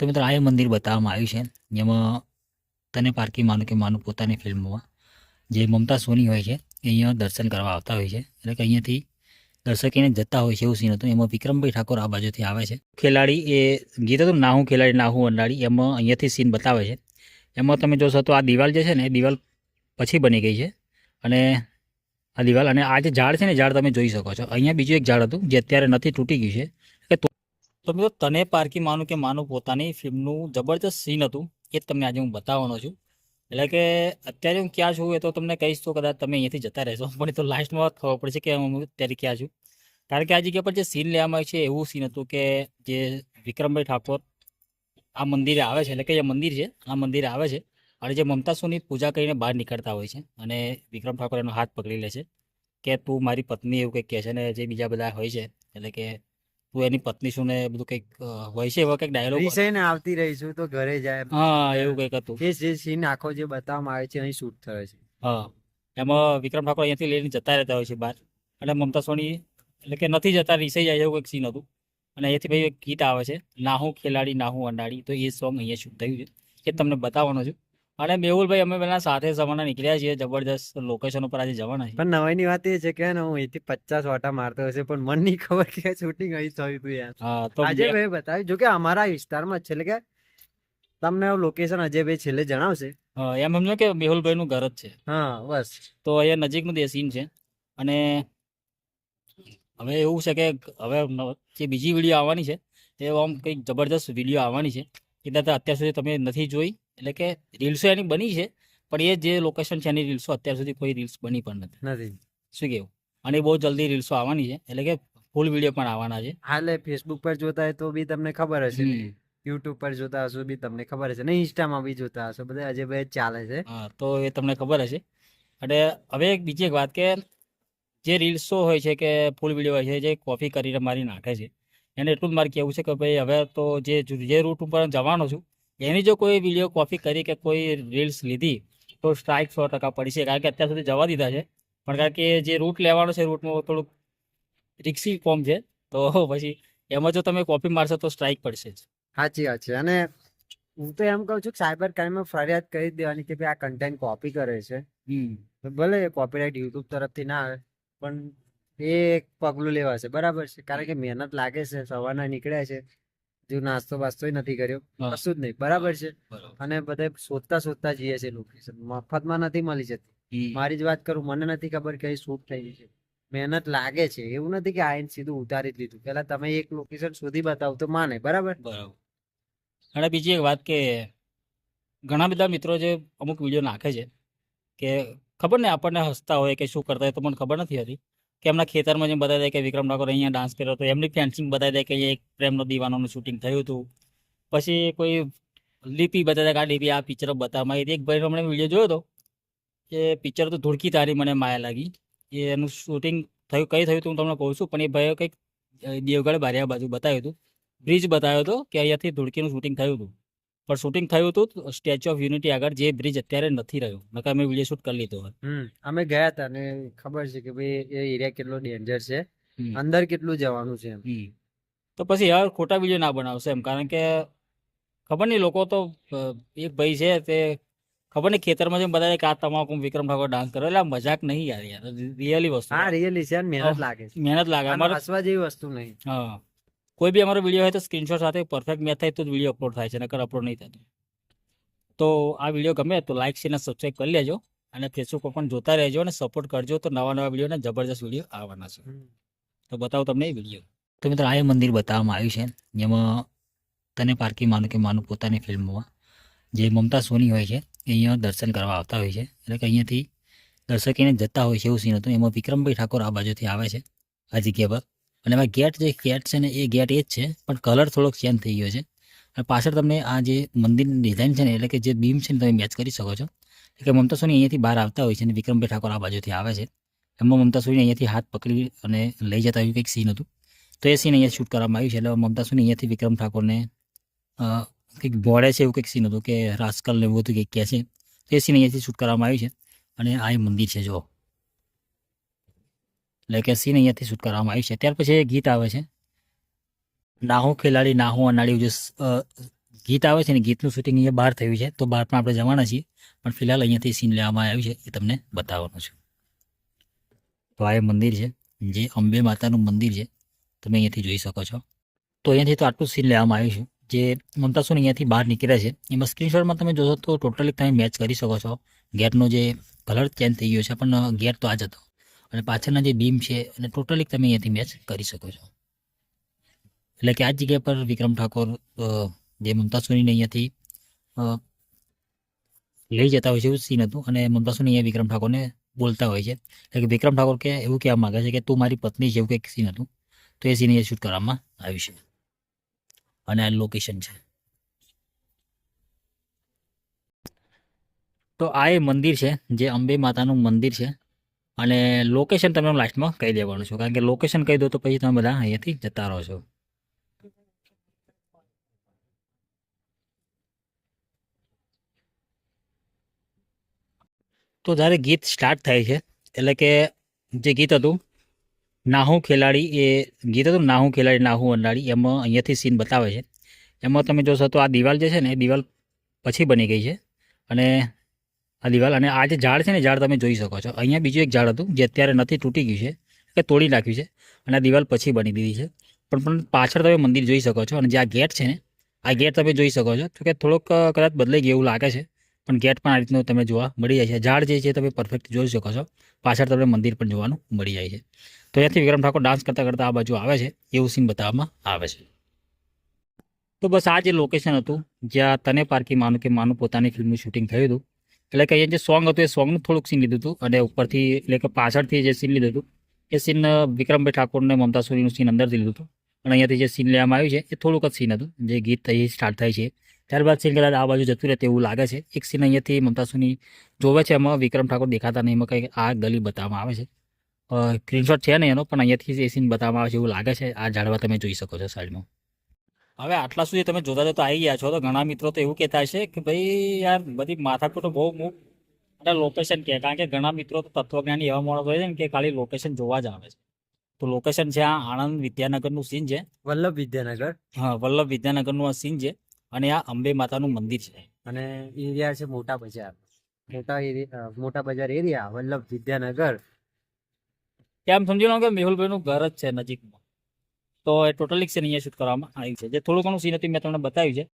તો મિત્રો, આ મંદિર બતાવવામાં આવ્યું છે, જેમાં તને પારકી માનું કે માનું પોતાની ફિલ્મમાં જે મમતા સોની હોય છે, એ અહીંયા દર્શન કરવા આવતા હોય છે. એટલે કે અહીંયાથી દર્શકીને જતા હોય છે એવું સીન હતું. એમાં વિક્રમભાઈ ઠાકોર આ બાજુથી આવે છે. ખેલાડી એ ગીત હતું નાહું ખેલાડી, નાહું અંડાડી એમાં અહીંયાથી સીન બતાવે છે. એમાં તમે જોશો તો આ દિવાલ જે છે ને, એ દિવાલ પછી બની ગઈ છે. અને આ દિવાલ, અને આ જે ઝાડ છે ને ઝાડ તમે જોઈ શકો છો. અહીંયા બીજું એક ઝાડ હતું, જે અત્યારે નથી તૂટી ગયું છે. તો મિત્રો, તને પારકી માનું કે માનું પોતાની ફિલ્મનું જબરજસ્ત સીન હતું એ જ તમને આજે હું બતાવવાનો છું. એટલે કે અત્યારે હું ક્યાં છું એ તો તમને કહીશ તો કદાચ તમે અહીંયાથી જતા રહેશો, પણ એ તો લાસ્ટમાં ખબર પડશે કે હું અત્યારે ક્યાં છું. કારણ કે આ જગ્યા પર જે સીન લેવામાં આવે છે એવું સીન હતું કે જે વિક્રમભાઈ ઠાકોર આ મંદિરે આવે છે, એટલે કે જે મંદિર છે, આ મંદિરે આવે છે, અને જે મમતા સોની પૂજા કરીને બહાર નીકળતા હોય છે, અને વિક્રમ ઠાકોર એનો હાથ પકડી લે છે કે તું મારી પત્ની એવું કંઈક કહે છે ને જે બીજા બધા હોય છે, એટલે કે તું એની પત્ની શું ને બધું કંઈક હોય છે એવા કંઈક ડાયલોગ ને આવતી રહીશું તો ઘરે જાય હા એવું કંઈક હતું. એ જે સીન આખો જે બતાવવામાં આવે છે અહીં શૂટ થયો છે. હા. એમાં વિક્રમ ઠાકોર અહીંયાથી લઈને જતા રહેતા હોય છે બહાર. અને મમતા સોની એટલે કે નથી જતા રિસાઈ જાય એવું કંઈક સીન હતું. અને અહીંયાથી ભાઈ એક ગીત આવે છે નાહું ખેલાડી નાહું અંડાડી તો એ સોંગ અહીંયા શૂટ થયું છે. એ તમને બતાવવાનો છું. અને મેહુલભાઈ અમે પેલા સાથે જવાના નીકળ્યા છીએ જબરદસ્ત લોકેશન ઉપર આજે જવાના છે પણ નવાઈની વાત એ છે કે હું અહીંથી પચાસ વાટા મારતો હશે પણ મને નહીં ખબર કે શૂટિંગ અહીં થયું હતું યાર. આજે મેં બતાવ્યું જો કે અમારા વિસ્તારમાં છે એટલે કે તમને લોકેશન અજયભાઈ છેલ્લે જણાવશે. હા, એમ સમજો કે મેહુલભાઈનું ઘર જ છે. હા બસ. તો અહીંયા નજીકનું નું સીન છે. અને હવે એવું છે કે હવે જે બીજી વીડિયો આવવાની છે એ આમ કંઈક જબરદસ્ત વીડિયો આવવાની છે. દાદા અત્યાર સુધી તમે નથી જોઈ. એટલે કે રીલ્સો એની બની છે પણ એ જે લોકેશન છે એની રીલ્સો અત્યાર સુધી કોઈ રીલ્સ બની પણ નથી. નથી. શું કેવું? અને બહુ જલ્દી રીલ્સો આવવાની છે એટલે કે ફૂલ વીડિયો પણ આવવાના છે. હાલે ફેસબુક પર જોતા હોય તો બી તમને ખબર હશે. યુટ્યુબ પર જોતા હશો બી તમને ખબર હશે. ને ઇન્સ્ટામાં બી જોતા હશો. બધા અજયભાઈ ચાલે છે. હા તો એ તમને ખબર હશે. અને હવે એક બીજી એક વાત કે જે રીલ્સો હોય છે કે ફૂલ વીડિયો હોય છે જે કોપી કરીને મારી નાખે છે એને એટલું જ મારે કહેવું છે કે ભાઈ હવે તો જે જે રૂટ ઉપર જવાનો છું એની જો કોઈ વીડિયો કોપી કરી કે કોઈ રીલ્સ લીધી તો સ્ટ્રાઇક સો ટકા પડી છે. કારણ કે અત્યાર સુધી જવા દીધા છે. પણ કારણ કે જે રૂટ લેવાનો છે રૂટમાં થોડુંક રિક્સી ફોર્મ છે તો પછી એમાં જો તમે કોપી મારશો તો સ્ટ્રાઇક પડશે જ. સાચી વાત છે. અને હું તો એમ કહું છું કે સાયબર ક્રાઇમમાં ફરિયાદ કરી દેવાની કે ભાઈ આ કન્ટેન્ટ કોપી કરે છે. ભલે કોપીરાઇટ યુટ્યુબ તરફથી ના આવે પણ એક પગલું લેવાશે બરાબર છે. કારણ કે મહેનત લાગે છે. સવારના નીકળ્યા છે. જો નાસ્તો બાસ્તો નથી કર્યો. કશું જ નહીં. બરાબર છે. અને બધે શોધતા શોધતા જઈએ છે લોકેશન મફતમાં નથી મળી જતી. મારી જ વાત કરું મને નથી ખબર કે અહીં શૂટ થઈ છે. મહેનત લાગે છે. એવું નથી કે આઈન સીધું ઉતારી જ લીધું. પેલા તમે એક લોકેશન શોધી બતાવો તો માને. બરાબર? બરાબર. અને બીજી એક વાત કે ઘણા બધા મિત્રો જે અમુક વીડિયો નાખે છે કે ખબર ને આપણને હસતા હોય કે શું કરતા હોય તો મને ખબર નથી હતી. કે એમના ખેતરમાં જેમ બતાવી દે કે વિક્રમ ઠાકોર અહીંયા ડાન્સ કર્યો હતો, એમની ફેન્સિંગ બતાવી દે કે અહીંયા એક પ્રેમનો દીવાનોનું શૂટિંગ થયું હતું. પછી કોઈ લીપી બતાવી દે કે આ લીપી, આ પિક્ચર બતાવવામાં આવી એક ભાઈનો હમણાં વીડિયો જોયો હતો કે પિક્ચર તો ધુડકી તારી મને માયા લાગી. એનું શૂટિંગ થયું, કઈ થયું હતું હું તમને કહું છું, પણ એ ભાઈએ કંઈક દેવગઢ બારિયા બાજુ બતાવ્યું હતું. બ્રિજ બતાવ્યો હતો કે અહીંયાથી ધુડકીનું શૂટિંગ થયું હતું. પણ શૂટિંગ થયું હતું સ્ટેચ્યુ ઓફ યુનિટી આગળ જે બ્રિજ અત્યારે નથી રહ્યો. નકર અમે વીડિયો શૂટ કરી લીધો હોત અમે ગયા હતા ને ખબર છે કે ભાઈ એ એરિયા કેટલો ડેન્જર છે. અંદર કેટલું જવાનું છે એમ. તો પછી યાર ખોટા વીડિયો ના બનાવશે એમ કારણ કે ખબર નહીં લોકો તો એક ભાઈ છે તે ખબર નહીં ખેતરમાં જેમ બધા આ તમાકુ વિક્રમ ઠાકોર ડાન્સ કરો એટલે મજાક નહીં યાર યાર રિયલી વસ્તુ. હા રિયલી છે મહેનત લાગે મહેનત લાગે અમારે હસવા જેવી વસ્તુ નહીં. હા. કોઈ બી અમારો વીડિયો હોય તો સ્ક્રીનશોટ સાથે પરફેક્ટ મેચ થાય તો જ વીડિયો અપલોડ થાય છે નકર અપલોડ નહીં થતો. તો આ વીડિયો ગમે તો લાઇક શેર અને સબસ્ક્રાઈબ કરી લેજો અને ફેસબુક પર પણ જોતા રહેજો અને સપોર્ટ કરજો તો નવા નવા વીડિયો અને જબરજસ્ત વીડિયો આવવાના છે. તો બતાવો તમને એ વીડિયો તો મિત્રો આ મંદિર બતાવવામાં આવ્યું છે જેમાં તને પારકી માનું કે માનું પોતાની ફિલ્મમાં જે મમતા સોની હોય છે એ અહીંયા દર્શન કરવા આવતા હોય છે. એટલે કે અહીંયાથી દર્શકીને જતા હોય છે એવું સીન હતું. એમાં વિક્રમભાઈ ઠાકોર આ બાજુથી આવે છે આ જગ્યા પર. અને એમાં ગેટ જે ગેટ છે ને, એ ગેટ એ જ છે, પણ કલર થોડોક ચેન્જ થઈ ગયો છે. અને પાછળ તમને આ જે મંદિરની ડિઝાઇન છે ને, એટલે કે જે બીમ છે ને, તમે મેચ કરી શકો છો. એટલે કે મમતા સોની અહીંયાથી બહાર આવતા હોય છે અને વિક્રમભાઈ ઠાકોર આ બાજુથી આવે છે. એમાં મમતા સોની અહીંયાથી હાથ પકડી અને લઈ જતા એવું કંઈક સીન હતું. તો એ સીન અહીંયા શૂટ કરવામાં આવ્યું છે, એટલે મમતા સોની અહીંયાથી વિક્રમ ઠાકોરને કંઈક બોળે છે એવું કંઈક સીન હતું કે રાજકલ ને એવું હતું કંઈક કહે છે. તો એ સીન અહીંયાથી શૂટ કરવામાં આવ્યું છે. અને આ મંદિર છે જો એટલે કે સીન અહીંયાથી શૂટ કરવામાં આવી છે. ત્યાર પછી ગીત આવે છે. નાહું ખેલાડી, નાહું અનાળી જે ગીત આવે છે ને, ગીતનું શૂટિંગ અહીંયા બહાર થયું છે. તો બહાર પણ આપણે જવાના છીએ. પણ ફિલહાલ અહીંયાથી સીન લેવામાં આવ્યું છે. એ તમને બતાવવાનું છું. તો આ એ મંદિર છે. જે અંબે માતાનું મંદિર છે. તમે અહીંયાથી જોઈ શકો છો. તો અહીંયાથી તો આટલું સીન લેવામાં આવ્યું છે. જે મમતાસુન અહીંયાથી બહાર નીકળ્યા છે. એમાં સ્ક્રીનશોટમાં તમે જોશો તો ટોટલી તમે મેચ કરી શકો છો. ગેરનો જે કલર ચેન્જ થઈ ગયો છે. પણ ગેર તો આ જ હતો. અને પાછળના જે બીમ છે, અને ટોટલી તમે અહીંયાથી મેચ કરી શકો છો. એટલે કે આ જગ્યા પર વિક્રમ ઠાકોર જે મમતા સોનીને અહીંયાથી લઈ જતા હોય છે એવું સીન હતું. અને મમતા સોની અહીંયા વિક્રમ ઠાકોરને બોલતા હોય છે. એટલે કે વિક્રમ ઠાકોર કે, એવું કહેવા માંગે છે કે તું મારી પત્ની એવું કંઈક સીન હતું. તો એ સીન અહીંયા શૂટ કરવામાં આવ્યું છે. અને આ લોકેશન છે. તો આ એ મંદિર છે, જે અંબે માતાનું મંદિર છે. અને લોકેશન તમે લાસ્ટમાં કહી દેવાનું છો. કારણ કે લોકેશન કહી દો તો પછી તમે બધા અહીંયાથી જતા રહો છો. તો જ્યારે ગીત સ્ટાર્ટ થાય છે, એટલે કે જે ગીત હતું, નાહુ ખેલાડી એ ગીત હતું, નાહુ ખેલાડી, નાહુ અંડાડી એમાં અહીંયાથી સીન બતાવે છે. એમાં તમે જોશો તો આ દિવાલ જે છે ને, એ દિવાલ પછી બની ગઈ છે. અને આ દિવાલ અને આ જે ઝાડ છે ને ઝાડ તમે જોઈ શકો છો. અહીંયા બીજું એક ઝાડ હતું, જે અત્યારે નથી તૂટી ગયું છે, કે તોડી નાખ્યું છે, અને આ દિવાલ પછી બની દીધી છે. પણ પણ પાછળ તમે મંદિર જોઈ શકો છો, અને જે આ ગેટ છે ને, આ ગેટ તમે જોઈ શકો છો. તો કે થોડોક કદાચ બદલાઈ ગયું એવું લાગે છે, પણ ગેટ પણ આ રીતનું તમે જોવા મળી જાય છે. ઝાડ જે છે, તમે પરફેક્ટ જોઈ શકો છો. પાછળ તમને મંદિર પણ જોવાનું મળી જાય છે. તો અહીંયાથી વિક્રમ ઠાકોર ડાન્સ કરતાં કરતાં આ બાજુ આવે છે. એવું સીન બતાવવામાં આવે છે. તો બસ આ જે લોકેશન હતું, જ્યાં તને પારકી માનું કે માનું પોતાની ફિલ્મનું શૂટિંગ થયું હતું એટલે કે અહીંયા જે સોંગ હતું, એ સોંગનું થોડુંક સીન લીધું હતું અને ઉપરથી, એટલે કે પાછળથી જે સીન લીધું હતું, એ સીન વિક્રમભાઈ ઠાકોરને મમતા સોરીનું સીન અંદરથી લીધું હતું. અને અહીંયાથી જે સીન લેવામાં આવ્યું છે, એ થોડુંક જ સીન હતું, જે ગીત અહીં સ્ટાર્ટ થાય છે. ત્યારબાદ સીન કદાચ આ બાજુ જતું રહે તેવું લાગે છે. એક સીન અહીંયાથી મમતા સોની જોવે છે, એમાં વિક્રમ ઠાકોર દેખાતા નહીં, એમાં કંઈક આ ગલી બતાવવામાં આવે છે. સ્ક્રીનશોટ છે ને એનો, પણ અહીંયાથી એ સીન બતાવવામાં આવે છે એવું લાગે છે. આ ઝાડવા તમે જોઈ શકો છો સાઈડમાં. હવે આટલા સુધી તમે જોતા જોતા આવી ગયા છો તો ઘણા મિત્રો તો એવું કહેતા હશે કે ભાઈ યાર બધી માથાકૂટો બહુ મૂક અને લોકેશન કહે કારણ કે ઘણા મિત્રો તો તત્વજ્ઞાની એવા માણસ હોય છે ને કે ખાલી લોકેશન જોવા જ આવે છે. તો લોકેશન છે આ આણંદ વિદ્યાનગરનું સીન છે. વલ્લભ વિદ્યાનગર? હા વલ્લભ વિદ્યાનગરનું આ સીન છે અને આ અંબે માતાનું મંદિર છે. અને એરિયા છે મોટા બજાર. મોટા એરિયા મોટા બજાર એરિયા વલ્લભ વિદ્યાનગર. કેમ સમજી લો કે મેહુલભાઈનું ઘર જ છે નજીકમાં. તો એ ટોટલી સીન અહીંયા શૂટ કરવામાં આવ્યું છે. જે થોડું ઘણું સીન હતું મેં તમને બતાવ્યું છે.